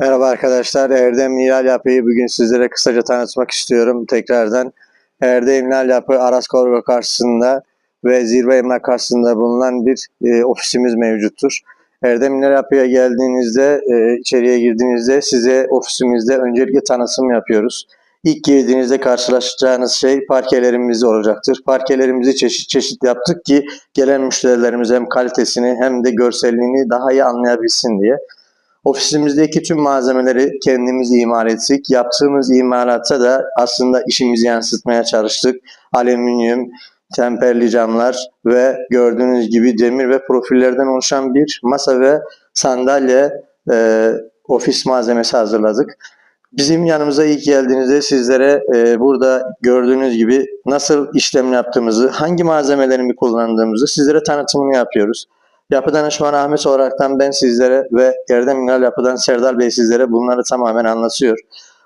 Merhaba arkadaşlar. Erdem Nilal Yapı'yı bugün sizlere kısaca tanıtmak istiyorum tekrardan. Erdem Nilal Yapı Aras Kargo karşısında ve Zirve Emlak karşısında bulunan bir e, ofisimiz mevcuttur. Erdem Nilal Yapı'ya geldiğinizde, e, içeriye girdiğinizde size ofisimizde öncelikle tanıtım yapıyoruz. İlk girdiğinizde karşılaşacağınız şey parkelerimiz olacaktır. Parkelerimizi çeşit çeşit yaptık ki gelen müşterilerimiz hem kalitesini hem de görselliğini daha iyi anlayabilsin diye. Ofisimizdeki tüm malzemeleri kendimiz imal ettik. Yaptığımız imalatta da aslında işimizi yansıtmaya çalıştık. Alüminyum, temperli camlar ve gördüğünüz gibi demir ve profillerden oluşan bir masa ve sandalye e, ofis malzemesi hazırladık. Bizim yanımıza ilk geldiğinizde sizlere e, burada gördüğünüz gibi nasıl işlem yaptığımızı, hangi malzemelerimi kullandığımızı sizlere tanıtımını yapıyoruz. Yapı danışmanı Ahmet olaraktan ben sizlere ve Erdem Mineral Yapı'dan Serdar Bey sizlere bunları tamamen anlatıyor.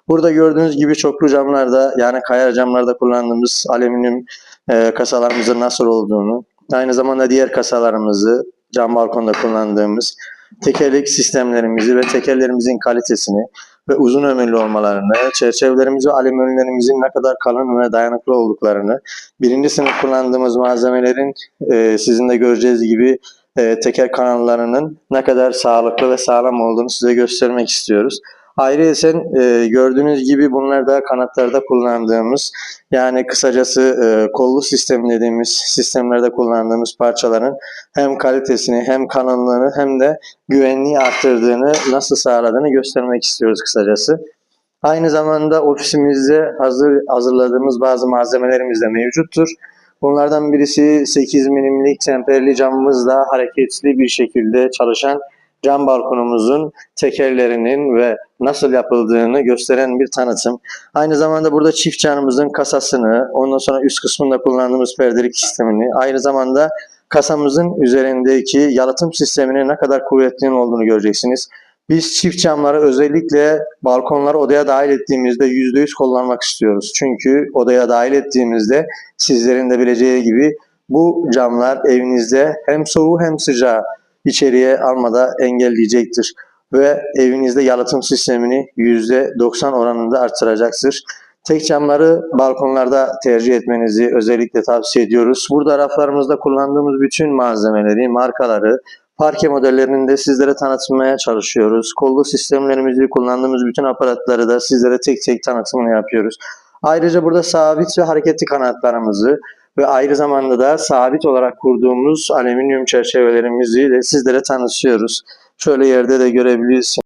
Burada gördüğünüz gibi çoklu camlarda yani kaya camlarda kullandığımız alüminyum e, kasalarımızın nasıl olduğunu, aynı zamanda diğer kasalarımızı cam balkonda kullandığımız tekerlek sistemlerimizi ve tekerlerimizin kalitesini ve uzun ömürlü olmalarını, çerçevelerimiz ve alüminyumlerimizin ne kadar kalın ve dayanıklı olduklarını, birinci sınıf kullandığımız malzemelerin e, sizin de göreceğiniz gibi e, teker kanallarının ne kadar sağlıklı ve sağlam olduğunu size göstermek istiyoruz. Ayrıca e, gördüğünüz gibi bunlar da kanatlarda kullandığımız yani kısacası e, kollu sistem dediğimiz sistemlerde kullandığımız parçaların hem kalitesini hem kalınlığını hem de güvenliği arttırdığını nasıl sağladığını göstermek istiyoruz kısacası. Aynı zamanda ofisimizde hazır hazırladığımız bazı malzemelerimiz de mevcuttur. Bunlardan birisi 8 milimlik temperli camımızla hareketli bir şekilde çalışan cam balkonumuzun tekerlerinin ve nasıl yapıldığını gösteren bir tanıtım. Aynı zamanda burada çift camımızın kasasını, ondan sonra üst kısmında kullandığımız perdelik sistemini, aynı zamanda kasamızın üzerindeki yalıtım sisteminin ne kadar kuvvetli olduğunu göreceksiniz. Biz çift camları özellikle balkonları odaya dahil ettiğimizde %100 kullanmak istiyoruz. Çünkü odaya dahil ettiğimizde sizlerin de bileceği gibi bu camlar evinizde hem soğuğu hem sıcağı içeriye almada engelleyecektir. Ve evinizde yalıtım sistemini %90 oranında artıracaktır. Tek camları balkonlarda tercih etmenizi özellikle tavsiye ediyoruz. Burada raflarımızda kullandığımız bütün malzemeleri, markaları, parke modellerini de sizlere tanıtmaya çalışıyoruz. Kollu sistemlerimizi kullandığımız bütün aparatları da sizlere tek tek tanıtımını yapıyoruz. Ayrıca burada sabit ve hareketli kanatlarımızı ve ayrı zamanda da sabit olarak kurduğumuz alüminyum çerçevelerimizi de sizlere tanıtıyoruz. Şöyle yerde de görebilirsiniz.